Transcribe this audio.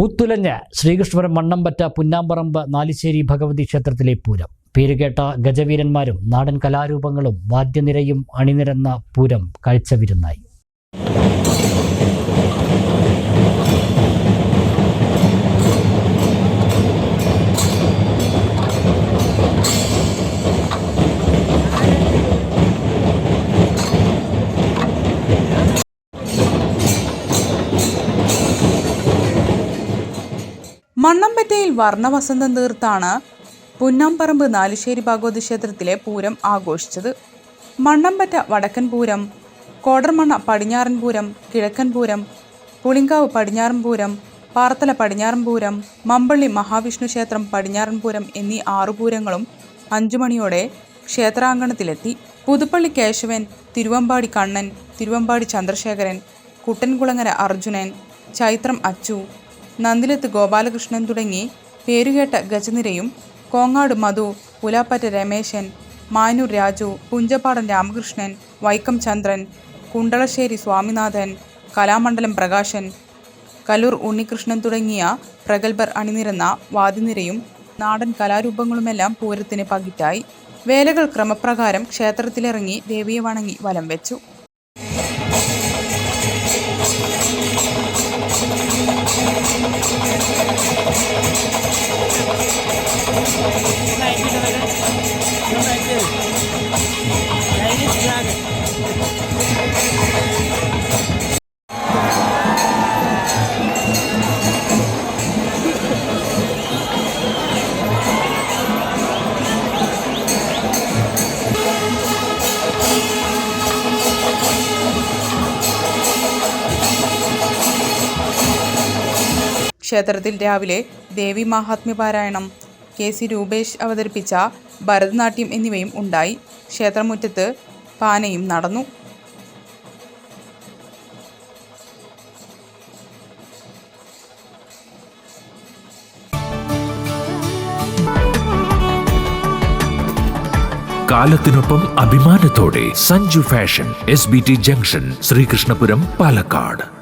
പൂത്തുലഞ്ഞ് ശ്രീകൃഷ്ണപുരം മണ്ണമ്പറ്റ പുന്നാമ്പറമ്പ് നാലിശ്ശേരി ഭഗവതി ക്ഷേത്രത്തിലെ പൂരം. പേരുകേട്ട ഗജവീരന്മാരും നാടൻ കലാരൂപങ്ങളും വാദ്യനിരയും അണിനിരന്ന പൂരം കാഴ്ചവിരുന്നായി. മണ്ണമ്പറ്റയിൽ വർണവസന്തം തീർത്താണ് പുന്നാമ്പറമ്പ് നാലുശ്ശേരി ഭാഗവത ക്ഷേത്രത്തിലെ പൂരം ആഘോഷിച്ചത്. മണ്ണമ്പറ്റ വടക്കൻ പൂരം കോടർമണ്ണ പടിഞ്ഞാറൻ പൂരം കിഴക്കൻ പൂരം പുളിങ്കാവ് പടിഞ്ഞാറൻ പൂരം പാർത്തല പടിഞ്ഞാറൻ പൂരം മമ്പള്ളി മഹാവിഷ്ണു ക്ഷേത്രം പടിഞ്ഞാറൻ പൂരം എന്നീ ആറു പൂരങ്ങളും അഞ്ചു മണിയോടെ ക്ഷേത്രാങ്കണത്തിലെത്തി. പുതുപ്പള്ളി കേശവൻ തിരുവമ്പാടി കണ്ണൻ തിരുവമ്പാടി ചന്ദ്രശേഖരൻ കുട്ടൻകുളങ്ങര അർജുനൻ ചൈത്രം അച്ചു നന്ദിലത്ത് ഗോപാലകൃഷ്ണൻ തുടങ്ങി പേരുകേട്ട ഗജനിരയും കോങ്ങാട് മധു പുലാപ്പറ്റ രമേശൻ മാനൂർ രാജു പുഞ്ചപ്പാടൻ രാമകൃഷ്ണൻ വൈക്കം ചന്ദ്രൻ കുണ്ടളശ്ശേരി സ്വാമിനാഥൻ കലാമണ്ഡലം പ്രകാശൻ കലൂർ ഉണ്ണികൃഷ്ണൻ തുടങ്ങിയ പ്രഗത്ഭർ അണിനിരന്ന വാദിനിരയും നാടൻ കലാരൂപങ്ങളുമെല്ലാം പൂരത്തിന് പകിറ്റായി. വേലകൾ ക്രമപ്രകാരം ക്ഷേത്രത്തിലിറങ്ങി ദേവിയെ വണങ്ങി വലം വെച്ചു. ക്ഷേത്രത്തിൽ രാവിലെ ദേവി മാഹാത്മ്യപാരായണം കെ സി രൂപേഷ് അവതരിപ്പിച്ച ഭരതനാട്യം എന്നിവയും ഉണ്ടായി. ക്ഷേത്രമുറ്റത്ത് പാനയും നടന്നു. കാലത്തിനൊപ്പം അഭിമാനത്തോടെ Sanju fashion S B T junction Sreekrishnapuram Palakkad.